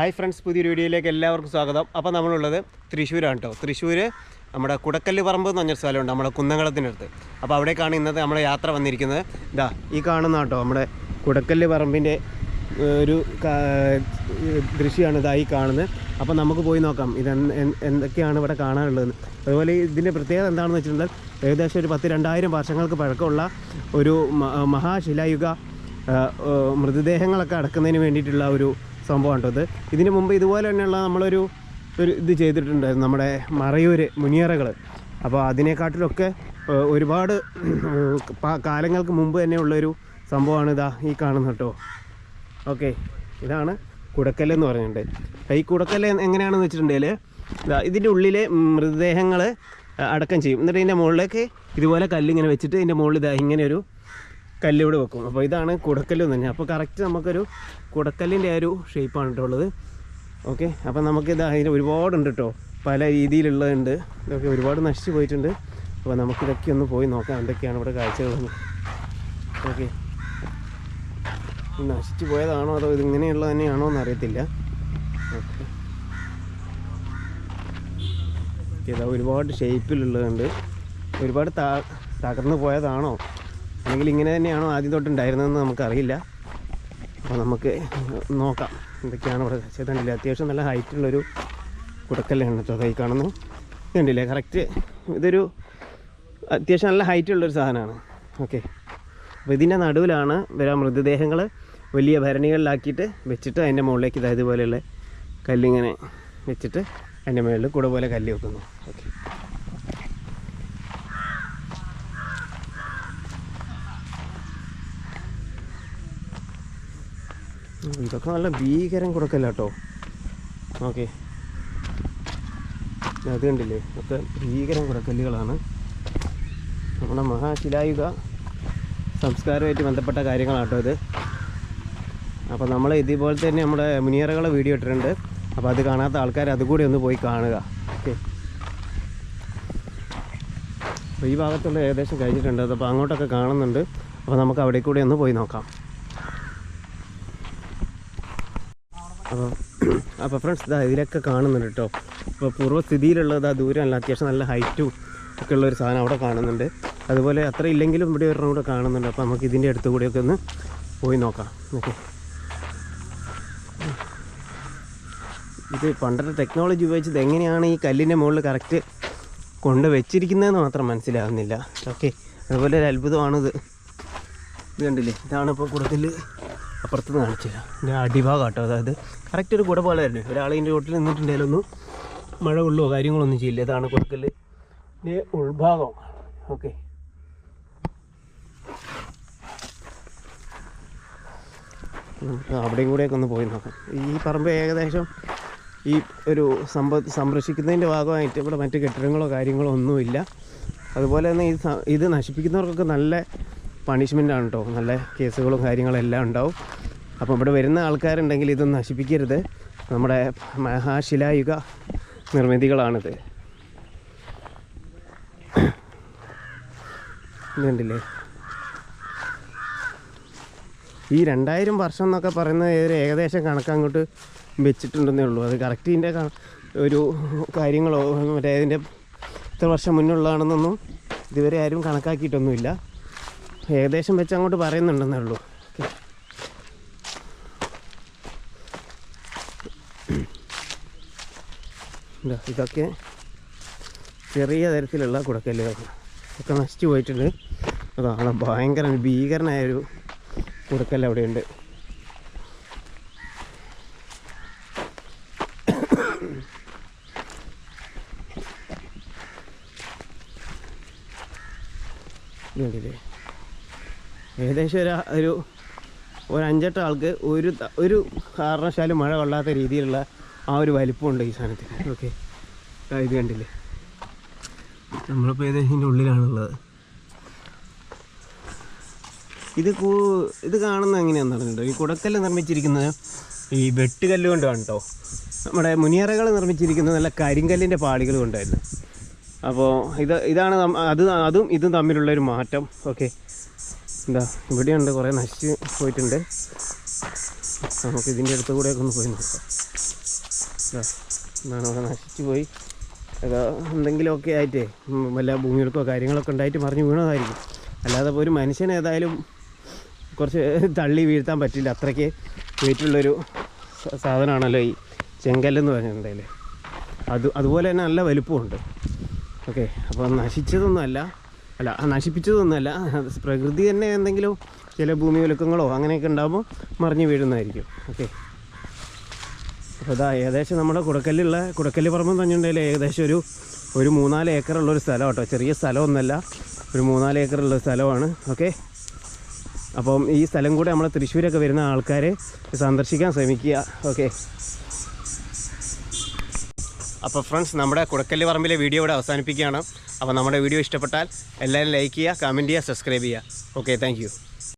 Hi friends പുതിയൊരു വീഡിയോയിലേക്ക് എല്ലാവർക്കും സ്വാഗതം. അപ്പോൾ നമ്മളുള്ളത് തൃശ്ശൂരാണ് കേട്ടോ. തൃശ്ശൂർ നമ്മുടെ കുടക്കല്ല് പറമ്പ് എന്ന് പറഞ്ഞൊരു സ്ഥലമുണ്ട് നമ്മുടെ കുന്നംകുളത്തിനടുത്ത്. അപ്പോൾ അവിടേക്കാണ് ഇന്നത്തെ നമ്മുടെ യാത്ര വന്നിരിക്കുന്നത്. ഇതാ ഈ കാണുന്ന കേട്ടോ നമ്മുടെ കുടക്കല്ല് പറമ്പിന്റെ ഒരു ദൃശ്യമാണ് ഇതായി കാണുന്നത്. അപ്പോൾ നമുക്ക് പോയി നോക്കാം. ഇത് എന്ത്- എന്ത്- എന്തൊക്കെയാണ് ഇവിടെ കാണാനുള്ളത് അതുപോലെ ഇതിന്റെ പ്രത്യേകത എന്താണെന്ന് വെച്ചിട്ടുണ്ടെങ്കിൽ ഏകദേശം ഒരു പത്ത് രണ്ടായിരം വർഷങ്ങൾക്ക് പഴക്കമുള്ള ഒരു മഹാശിലായുഗ മൃതദേഹങ്ങളൊക്കെ അടക്കുന്നതിന് വേണ്ടിയിട്ടുള്ള ഒരു സംഭവമാണ് കേട്ടോ ഇത്. ഇതിന് മുമ്പ് ഇതുപോലെ തന്നെയുള്ള നമ്മളൊരു ഒരു ഇത് ചെയ്തിട്ടുണ്ടായിരുന്നു നമ്മുടെ മറയൂർ മുനിയറകൾ. അപ്പോൾ അതിനെക്കാട്ടിലൊക്കെ ഒരുപാട് കാലങ്ങൾക്ക് മുമ്പ് തന്നെയുള്ളൊരു സംഭവമാണ് ഇതാ ഈ കാണുന്നത് കേട്ടോ. ഓക്കെ ഇതാണ് കുടക്കല്ല് എന്ന് പറഞ്ഞിട്ടുണ്ട്. ഈ കുടക്കല്ല് എങ്ങനെയാണെന്ന് വെച്ചിട്ടുണ്ടെങ്കിൽ ഇതാ ഇതിന്റെ ഉള്ളിലെ മൃതദേഹങ്ങൾ അടക്കം ചെയ്യും. എന്നിട്ട് ഇതിന്റെ മുകളിലേക്ക് ഇതുപോലെ കല്ലിങ്ങനെ വെച്ചിട്ട് ഇതിന്റെ മുകളിൽ ഇതാ ഇങ്ങനെ ഒരു കല്ലിവിടെ വെക്കും. അപ്പോൾ ഇതാണ് കുടക്കല്ല് തന്നെ അപ്പോൾ കറക്റ്റ് നമുക്കൊരു കുടക്കല്ലിന്റെ ആ ഒരു ഷേപ്പാണ് കേട്ടോ ഉള്ളത്. ഓക്കെ അപ്പോൾ നമുക്കിത് അതിന് ഒരുപാടുണ്ട് കേട്ടോ. പല രീതിയിലുള്ളതുണ്ട്. ഇതൊക്കെ ഒരുപാട് നശിച്ചു പോയിട്ടുണ്ട്. അപ്പോൾ നമുക്കിതൊക്കെ ഒന്ന് പോയി നോക്കാം. എന്തൊക്കെയാണ് ഇവിടെ കാഴ്ചകളെന്ന്. ഓക്കെ നശിച്ചു പോയതാണോ അതോ ഇതിങ്ങനെയുള്ള തന്നെയാണോ എന്ന് അറിയത്തില്ല. ഓക്കെ ഇതാ ഒരുപാട് ഷേപ്പിലുള്ളതുണ്ട് ഒരുപാട് തകർന്നു പോയതാണോ? അല്ലെങ്കിൽ ഇങ്ങനെ തന്നെയാണോ ആദ്യം തൊട്ടുണ്ടായിരുന്നതെന്ന് നമുക്കറിയില്ല. അപ്പോൾ നമുക്ക് നോക്കാം. എന്തൊക്കെയാണ് ഇവിടെ ചെയ്തിട്ടില്ല അത്യാവശ്യം നല്ല ഹൈറ്റുള്ളൊരു കുടക്കല്ലാണ് കേട്ടോ കൈ കാണുന്നു കണ്ടില്ലേ? കറക്റ്റ് ഇതൊരു അത്യാവശ്യം നല്ല ഹൈറ്റുള്ളൊരു സാധനമാണ്. ഓക്കെ അപ്പോൾ ഇതിന്റെ നടുവിലാണ് വരാ മൃതദേഹങ്ങൾ വലിയ ഭരണികളിലാക്കിയിട്ട് വെച്ചിട്ട് അതിന്റെ മുകളിലേക്ക് ഇതായതുപോലെയുള്ള കല്ലിങ്ങനെ വെച്ചിട്ട് അതിന്റെ മുകളിൽ കൂടെ പോലെ കല്ല് വെക്കുന്നു. ഓക്കെ ഇതൊക്കെ നല്ല ഭീകരം കൊടുക്കല്ല കേട്ടോ ഓക്കെ അത് കണ്ടില്ലേ? ഒക്കെ ഭീകരം കുടക്കല്ലുകളാണ് നമ്മുടെ മഹാശിലായുഗ സംസ്കാരമായിട്ട് ബന്ധപ്പെട്ട കാര്യങ്ങളാണ് കേട്ടോ ഇത്. അപ്പോൾ നമ്മൾ ഇതേപോലെ തന്നെ നമ്മുടെ മുനിയറകളെ വീഡിയോ ഇട്ടിട്ടുണ്ട്. അപ്പോൾ അത് കാണാത്ത ആൾക്കാർ അതുകൂടി ഒന്ന് പോയി കാണുക. ഓക്കെ. അപ്പോൾ ഈ ഭാഗത്തുള്ള ഏകദേശം കഴിഞ്ഞിട്ടുണ്ട് അതപ്പോൾ അങ്ങോട്ടൊക്കെ കാണുന്നുണ്ട്. അപ്പോൾ നമുക്ക് അവിടെ കൂടി ഒന്ന് പോയി നോക്കാം. അപ്പോൾ അപ്പോൾ ഫ്രണ്ട്സ് ഇതാ ഇതിലൊക്കെ കാണുന്നുണ്ട് കേട്ടോ ഇപ്പോൾ പൂർവസ്ഥിതിയിലുള്ളത് ആ ദൂരമല്ല. അത്യാവശ്യം നല്ല ഹൈറ്റും ഒക്കെ ഉള്ള ഒരു സാധനം അവിടെ കാണുന്നുണ്ട്. അതുപോലെ അത്ര ഇല്ലെങ്കിലും ഇവിടെ ഒരെണ്ണം കൂടെ കാണുന്നുണ്ട്. അപ്പോൾ നമുക്ക് ഇതിന്റെ അടുത്ത് കൂടെയൊക്കെ ഒന്ന് പോയി നോക്കാം. ഓക്കെ. ഇത് പണ്ടത്തെ ടെക്നോളജി ഉപയോഗിച്ചത് എങ്ങനെയാണ് ഈ കല്ലിന്റെ മുകളിൽ കറക്റ്റ് കൊണ്ട് വെച്ചിരിക്കുന്നതെന്ന് മാത്രം മനസ്സിലാകുന്നില്ല ഓക്കെ. അതുപോലെ ഒരു അത്ഭുതമാണിത്. ഇത് കണ്ടില്ലേ? ഇതാണ് ഇപ്പോൾ കുടത്തിൽ അപ്പുറത്ത് നിന്ന് കാണിച്ചു തരാം ഇതിന്റെ അടിഭാഗം കേട്ടോ അതായത് കറക്റ്റ് ഒരു കുട പോലെ തന്നെ ഒരാൾ ഇതിന്റെ വീട്ടിൽ നിന്നിട്ടുണ്ടെങ്കിലൊന്നും മഴ കൊള്ളുമോ കാര്യങ്ങളൊന്നും ചെയ്യില്ല. ഇതാണ് കൊടുക്കൽ ഇതിന്റെ ഉൾഭാഗം. ഓക്കെ. അവിടെയും കൂടെയൊക്കെ ഒന്ന് പോയി നോക്കാം. ഈ പറമ്പ് ഏകദേശം ഈ ഒരു സമ്പ സംരക്ഷിക്കുന്നതിന്റെ ഭാഗമായിട്ട് ഇവിടെ മറ്റ് കെട്ടിടങ്ങളോ കാര്യങ്ങളോ ഒന്നുമില്ല. അതുപോലെ തന്നെ ഈ ഇത് നശിപ്പിക്കുന്നവർക്കൊക്കെ നല്ല പണിഷ്മെന്റ് ആണ് കേട്ടോ നല്ല കേസുകളും കാര്യങ്ങളും എല്ലാം ഉണ്ടാവും. അപ്പോൾ ഇവിടെ വരുന്ന ആൾക്കാരുണ്ടെങ്കിൽ ഇത് നശിപ്പിക്കരുത്. നമ്മുടെ മഹാശിലായുഗ നിർമ്മിതികളാണിത്. ഇതുണ്ടല്ലേ ഈ രണ്ടായിരം വർഷം എന്നൊക്കെ പറയുന്നത് ഒരു ഏകദേശം കണക്ക് അങ്ങോട്ട് വെച്ചിട്ടുണ്ടെന്നേ ഉള്ളൂ. അത് കറക്റ്റ് ഇതിന്റെ ഒരു കാര്യങ്ങളോ മറ്റേ ഇതിന്റെ ഇത്ര വർഷം മുന്നുള്ളതാണെന്നൊന്നും ഇതുവരെ ആരും കണക്കാക്കിയിട്ടൊന്നുമില്ല. ഏകദേശം വെച്ച് അങ്ങോട്ട് പറയുന്നുണ്ടെന്നേ ഉള്ളൂ. ഇതൊക്കെ ചെറിയ തരത്തിലുള്ള കുടക്കല്ലുകൾ. ഒക്കെ നശിച്ചു പോയിട്ടുണ്ട്. അതാണ് ഭയങ്കര ഭീകരനായൊരു കുടക്കല്ല് അവിടെയുണ്ട്. ഇതുണ്ടല്ലേ? ഏകദേശം ഒരു ഒരു ഒരു അഞ്ചെട്ട് ആൾക്ക് ഒരു ഒരു കാരണവശാലും മഴ കൊള്ളാത്ത രീതിയിലുള്ള ആ ഒരു വലിപ്പമുണ്ട് ഈ സാധനത്തിന്. ഓക്കെ. ഇത് കണ്ടില്ലേ? നമ്മളിപ്പോൾ ഏകദേശം ഇതിന്റെ ഉള്ളിലാണുള്ളത്. ഇത് കൂ ഇത് കാണുന്ന എങ്ങനെയാണെന്ന് പറഞ്ഞിട്ടോ ഈ കുടക്കല്ല് നിർമ്മിച്ചിരിക്കുന്നത് ഈ വെട്ടുകല്ല് കൊണ്ടാണ് കേട്ടോ നമ്മുടെ മുനിയറകൾ നിർമ്മിച്ചിരിക്കുന്നത് നല്ല കരിങ്കല്ലിന്റെ പാളികൾ കൊണ്ടായിരുന്നു. അപ്പോൾ ഇത് ഇതാണ് അത് അതും ഇതും തമ്മിലുള്ള ഒരു മാറ്റം. ഓക്കെ. എന്താ ഇവിടെയുണ്ട് കുറേ നശിച്ച് പോയിട്ടുണ്ട്. നമുക്ക് ഇതിന്റെ അടുത്ത് കൂടെയൊക്കെ ഒന്ന് പോയി നോക്കാം. അവിടെ നശിച്ചു പോയി. എന്തെങ്കിലുമൊക്കെ ആയിട്ടേ വല്ല ഭൂമിയെടുക്കോ കാര്യങ്ങളൊക്കെ ഉണ്ടായിട്ട് മറിഞ്ഞ് വീണതായിരിക്കും. അല്ലാതെ ഒരു മനുഷ്യനേതായാലും കുറച്ച് തള്ളി വീഴ്ത്താൻ പറ്റില്ല. അത്രയ്ക്ക് വെയിറ്റുള്ളൊരു സ- സാധനമാണല്ലോ ഈ ചെങ്കല്ലെന്ന് പറഞ്ഞിട്ടുണ്ടെങ്കിൽ അത് അതുപോലെ തന്നെ നല്ല വലുപ്പമുണ്ട്. ഓക്കെ അപ്പോൾ നശിച്ചതൊന്നുമല്ല. അല്ല നശിപ്പിച്ചതൊന്നുമല്ല പ്രകൃതി തന്നെ എന്തെങ്കിലും ചില ഭൂമി ഒലുക്കങ്ങളോ അങ്ങനെയൊക്കെ ഉണ്ടാകുമ്പോൾ മറിഞ്ഞ് വീഴുന്നതായിരിക്കും. ഓക്കെ അപ്പോൾ ഇതാ ഏകദേശം നമ്മുടെ കുടക്കല്ലുള്ള കുടക്കല്ല് പറമ്പ് എന്ന് പറഞ്ഞിട്ടുണ്ടെങ്കിൽ ഏകദേശം ഒരു ഒരു മൂന്നാൽ ഏക്കറുള്ള ഒരു സ്ഥലം കേട്ടോ. ചെറിയ സ്ഥലമൊന്നുമല്ല ഒരു മൂന്നാൽ ഏക്കറുള്ള സ്ഥലമാണ്. ഓക്കെ അപ്പം ഈ സ്ഥലം കൂടെ നമ്മൾ തൃശ്ശൂരൊക്കെ വരുന്ന ആൾക്കാരെ സന്ദർശിക്കാൻ ശ്രമിക്കുക. ഓക്കെ അപ്പോൾ ഫ്രണ്ട്സ് നമ്മുടെ കുടക്കല്ല് പറമ്പിലെ വീഡിയോ ഇവിടെ അവസാനിപ്പിക്കുകയാണ്. അപ്പോൾ നമ്മുടെ വീഡിയോ ഇഷ്ടപ്പെട്ടാൽ എല്ലാവരും ലൈക്ക് ചെയ്യുക കമന്റ് ചെയ്യുക സബ്സ്ക്രൈബ് ചെയ്യുക. Okay thank